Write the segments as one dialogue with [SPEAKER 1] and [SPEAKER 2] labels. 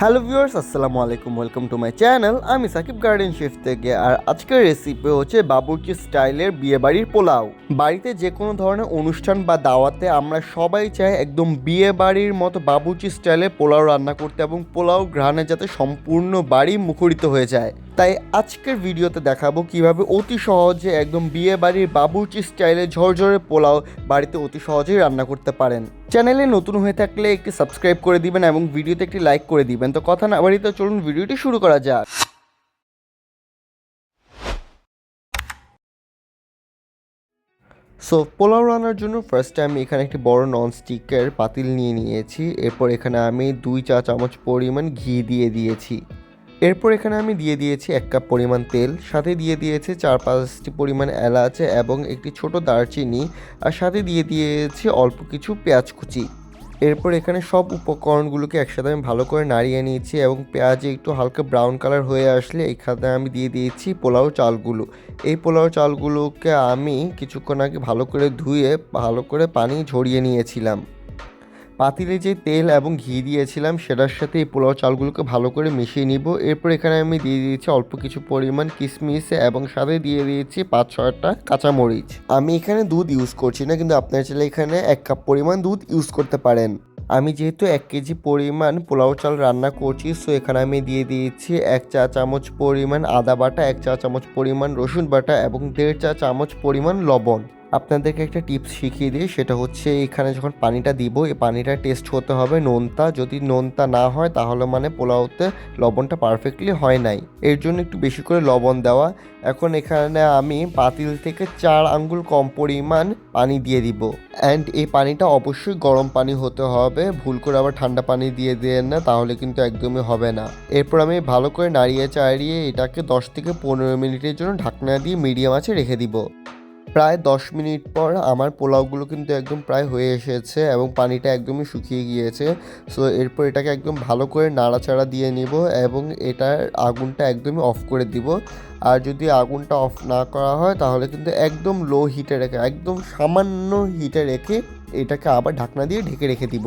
[SPEAKER 1] Hello viewers, আসসালামু আলাইকুম, welcome to my channel. আমি সাকিব গার্ডেন শেফ থেকে, আর আজকের রেসিপি হচ্ছে বাবুর্চি স্টাইলের বিয়ে বাড়ির পোলাও। বাড়িতে যে কোনো ধরনের অনুষ্ঠান বা দাওয়াতে আমরা সবাই চাই একদম বিয়ে বাড়ির মতো বাবুর্চি স্টাইলে পোলাও রান্না করতে এবং পোলাও ঘ্রাণে যাতে সম্পূর্ণ বাড়ি মুখরিত হয়ে যায়। তাই আজকের ভিডিওতে দেখাবো কীভাবে অতি সহজে একদম বিয়ে বাড়ির বাবুর্চি স্টাইলে ঝরঝরে পোলাও বাড়িতে অতি সহজেই রান্না করতে পারেন। চ্যানেলে নতুন হয়ে থাকলে একটি সাবস্ক্রাইব করে দিবেন এবং ভিডিওতে একটি লাইক করে দিবেন। তো কথা না বাড়িতে চলুন ভিডিওটি শুরু করা যাক। সো পোলাও রান্নার জন্য ফার্স্টে আমি এখানে একটি বড় নন স্টিকের পাতিল নিয়ে নিয়েছি। এরপর এখানে আমি দুই চা চামচ পরিমাণ ঘি দিয়ে দিয়েছি। এরপর এখানে আমি দিয়ে দিয়েছি এক কাপ পরিমাণ তেল, সাথে দিয়ে দিয়েছি চার পাঁচটি পরিমাণ এলাচ এবং একটি ছোট দারচিনি, আর সাথে দিয়ে দিয়েছি অল্প কিছু পেঁয়াজ কুচি। এরপর এখানে সব উপকরণগুলোকে একসাথে আমি ভালো করে নাড়িয়ে নিয়েছি এবং পেঁয়াজে একটু হালকা ব্রাউন কালার হয়ে আসলে এখানে আমি দিয়ে দিয়েছি পোলাও চালগুলো। এই পোলাও চালগুলোকে আমি কিছুক্ষণ আগে ভালো করে ধুয়ে, ভালো করে পানি ঝরিয়ে নিয়েছিলাম। পাতিলে যে তেল এবং ঘি দিয়েছিলাম, সেটার সাথে এই পোলাও চালগুলোকে ভালো করে মিশিয়ে নিব। এরপর এখানে আমি দিয়ে দিয়েছি অল্প কিছু পরিমাণ কিশমিশ এবং সাথে দিয়ে দিয়েছি পাঁচ ছয়টা কাঁচামরিচ। আমি এখানে দুধ ইউজ করছি না, কিন্তু আপনার চাইলে এখানে এক কাপ পরিমাণ দুধ ইউজ করতে পারেন। আমি যেহেতু এক কেজি পরিমাণ পোলাও চাল রান্না করছি সো এখানে আমি দিয়ে দিয়েছি এক চা চামচ পরিমাণ আদা বাটা, এক চা চামচ পরিমাণ রসুন বাটা এবং দেড় চা চামচ পরিমাণ লবণ। আপনাদেরকে একটা টিপস শিখিয়ে দিই, সেটা হচ্ছে এখানে যখন পানিটা দিব, এই পানিটা টেস্ট হতে হবে নোনতা। যদি নোনতা না হয়, তাহলে মানে পোলাওতে লবণটা পারফেক্টলি হয় নাই। এর জন্য একটু বেশি করে লবণ দেওয়া। এখন এখানে আমি পাতিল থেকে চার আঙ্গুল কম পরিমাণ পানি দিয়ে দিব। অ্যান্ড এই পানিটা অবশ্যই গরম পানি হতে হবে। ভুল করে আবার ঠান্ডা পানি দিয়ে দেন না, তাহলে কিন্তু একদমই হবে না। এরপর আমি ভালো করে নাড়িয়ে চাড়িয়ে এটাকে দশ থেকে পনেরো মিনিটের জন্য ঢাকনা দিয়ে মিডিয়াম আছে রেখে দিব। প্রায় দশ মিনিট পর আমার পোলাওগুলো কিন্তু একদম প্রায় হয়ে এসেছে এবং পানিটা একদমই শুকিয়ে গিয়েছে। সো এরপর এটাকে একদম ভালো করে নাড়াচাড়া দিয়ে নিব এবং এটার আগুনটা একদমই অফ করে দিব। আর যদি আগুনটা অফ না করা হয়, তাহলে কিন্তু একদম লো হিটে রেখে, একদম সামান্য হিটে রেখে এটাকে আবার ঢাকনা দিয়ে ঢেকে রেখে দিব।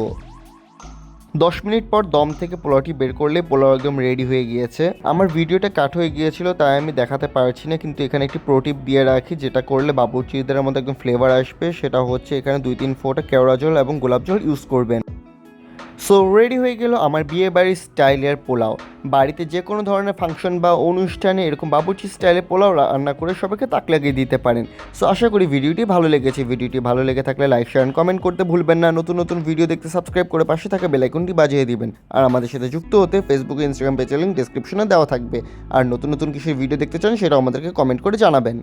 [SPEAKER 1] দশ মিনিট পর দম থেকে পোলাওটি বের করলে পোলাও একদম রেডি হয়ে গিয়েছে। আমার ভিডিওটা কাট হয়ে গিয়েছিল, তাই আমি দেখাতে পারছি না, কিন্তু এখানে একটি প্রোটিপ দিয়ে রাখি, যেটা করলে বাবুচিদের মধ্যে একদম ফ্লেভার আসবে। সেটা হচ্ছে এখানে দুই, তিন ফোটা কেওড়া জল এবং গোলাপ জল ইউজ করবেন। সো রেডি হয়ে গেল আমার বিয়ে বাড়ির স্টাইলের পোলাও। বাড়িতে যে কোনো ধরনের ফাংশন বা অনুষ্ঠানে এরকম বাবুর্চি স্টাইলে পোলাও রান্না করে সবাইকে তাক লাগিয়ে দিতে পারেন। সো আশা করি ভিডিওটি ভালো লেগেছে। ভিডিওটি ভালো লেগে থাকলে লাইক শেয়ার কমেন্ট করতে ভুলবেন না। নতুন নতুন ভিডিও দেখতে সাবস্ক্রাইব করে পাশে থাকা বেলাইকনটি বাজিয়ে দিবেন। আর আমাদের সাথে যুক্ত হতে ফেসবুক ইনস্টাগ্রাম পেজের লিঙ্ক ডিসক্রিপশনে দেওয়া থাকবে। আর নতুন নতুন কিছু ভিডিও দেখতে চান সেটাও আমাদেরকে কমেন্ট করে জানাবেন।